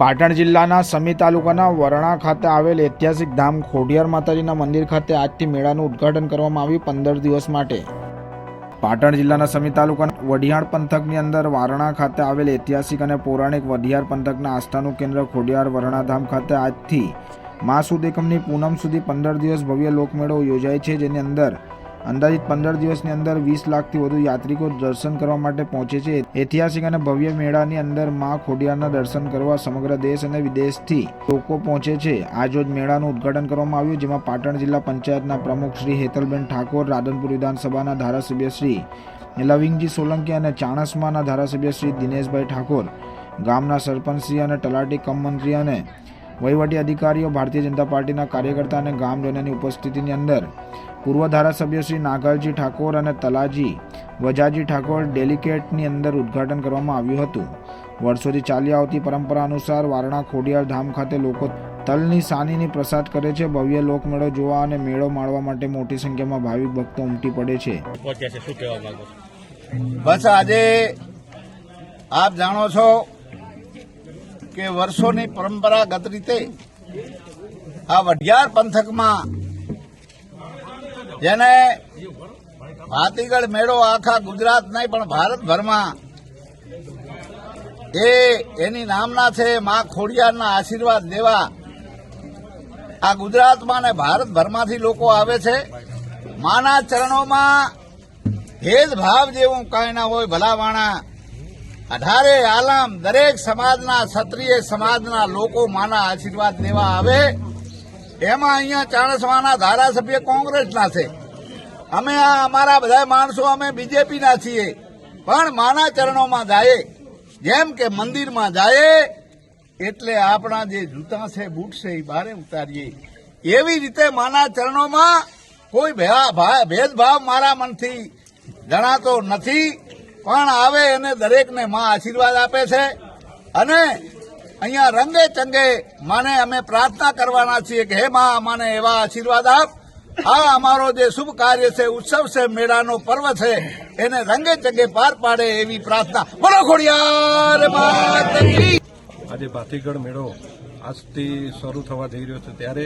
પાટણ જિલ્લાના સમી તાલુકાના વરણા ખાતે આવેલ ઐતિહાસિક ધામ ખોડિયાર માતાજીના મંદિર ખાતે આજથી મેળાનું ઉદ્ઘાટન કરવામાં આવ્યું પંદર દિવસ માટે. પાટણ જિલ્લાના સમી તાલુકાના વઢિયાર પંથકની અંદર વારણા ખાતે આવેલ ઐતિહાસિક અને પૌરાણિક વઢિયાર પંથકના આસ્થાનું કેન્દ્ર ખોડિયાર વરણાધામ ખાતે આજથી મા સુદ એકમની પૂનમ સુધી પંદર દિવસ ભવ્ય લોકમેળો યોજાય છે, જેની અંદર અંદાજિત પંદર દિવસની અંદર વીસ લાખથી વધુ યાત્રિકો દર્શન કરવા માટે પહોંચે છે. ઐતિહાસિક અને ભવ્ય મેળાની અંદર મા ખોડિયારના દર્શન કરવા સમગ્ર દેશ અને વિદેશથી લોકો પહોંચે છે. આજરોજ મેળાનું ઉદ્ઘાટન કરવામાં આવ્યું, જેમાં પાટણ જિલ્લા પંચાયતના પ્રમુખ શ્રી હેતલબેન ઠાકોર, રાધનપુર વિધાનસભાના ધારાસભ્ય શ્રી લવિંગજી સોલંકી અને ચાણસમાના ધારાસભ્ય શ્રી દિનેશભાઈ ઠાકોર, ગામના સરપંચશ્રી અને તલાટી કમ મંત્રી અને વહીવટી અધિકારીઓ, ભારતીય જનતા પાર્ટીના કાર્યકર્તા અને ગામજનોની ઉપસ્થિતિની અંદર પૂર્વ ધારાસભ્ય શ્રી નાગલજી ઠાકોર અને તલાજી વજાજી ઠાકોર ડેલિકેટની અંદર ઉદ્ઘાટન કરવામાં આવ્યું હતું. વર્ષોથી ચાલી આવતી પરંપરા અનુસાર વારણા ખોડિયાર ધામ ખાતે લોકો તલની સાનીની પ્રસાદ કરે છે. ભવ્ય લોકમેળો જોવા અને મેળો માણવા માટે મોટી સંખ્યામાં ભાવિક ભક્તો ઉમટી પડે છો? બસ આજે આપ જાણો છો કે વર્ષોની પરંપરાગત રીતે આ વઢિયાર પંથકમાં જેને ભાતીગળ મેળો આખા ગુજરાત નહીં, પણ ભારતભરમાં એ એની નામના છે, મા ખોડિયારના આશીર્વાદ લેવા. આ ગુજરાતમાં ને ભારતભરમાંથી લોકો આવે છે. માના ચરણોમાં ભેદભાવ જેવું કાંઈ ના હોય, ભલાવાણા. અઢારે આલમ દરેક સમાજના, ક્ષત્રિય સમાજના લોકો માના આશીર્વાદ લેવા આવે. એમાં અહીંયા ચાણસમાના ધારાસભ્ય કોંગ્રેસના છે. અમે આ અમારા બધા માણસો અમે બીજેપીના છીએ. પણ માના ચરણોમાં જાય જેમ કે મંદિરમાં જાય એટલે આપણા જે જૂતા છે, બૂટ છે, એ બારે ઉતારીએ. એવી રીતે માના ચરણોમાં કોઈ ભેદભાવ મારા મનથી જણાતો નથી. પણ આવે એને દરેકને માં આશીર્વાદ આપે છે. અને અહીંયા રંગે ચંગે માને અમે પ્રાર્થના કરવાના છીએ કે હે માં મને એવા આશીર્વાદ આપ. આ અમારો જે શુભ કાર્ય છે, ઉત્સવ છે, મેળાનો પર્વ છે, એને રંગે ચંગે પાર પાડે એવી પ્રાર્થના. બોલો ખોડિયાર આજે ભાતીગઢ મેળો આજથી શરૂ થવા જઈ રહ્યો છે ત્યારે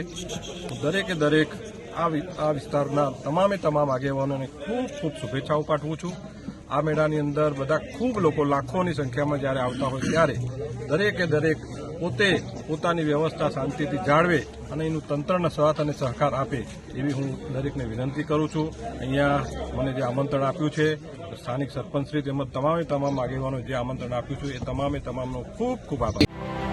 દરેકે દરેક આ વિસ્તારના તમામે તમામ આગેવાનોને ખૂબ ખૂબ શુભેચ્છાઓ પાઠવું છું. આ મેળાની અંદર બધા ખૂબ લોકો લાખોની સંખ્યામાં જ્યારે આવતા હોય ત્યારે દરેકે દરેક પોતે પોતાની વ્યવસ્થા શાંતિથી જાળવે અને એનું તંત્રનો સાથ અને સહકાર આપે એવી હું દરેકને વિનંતી કરું છું. અહીંયા મને જે આમંત્રણ આપ્યું છે, સ્થાનિક સરપંચશ્રી તેમજ તમામે તમામ આગેવાનો જે આમંત્રણ આપ્યું છે, એ તમામે તમામનો ખૂબ ખૂબ આભાર.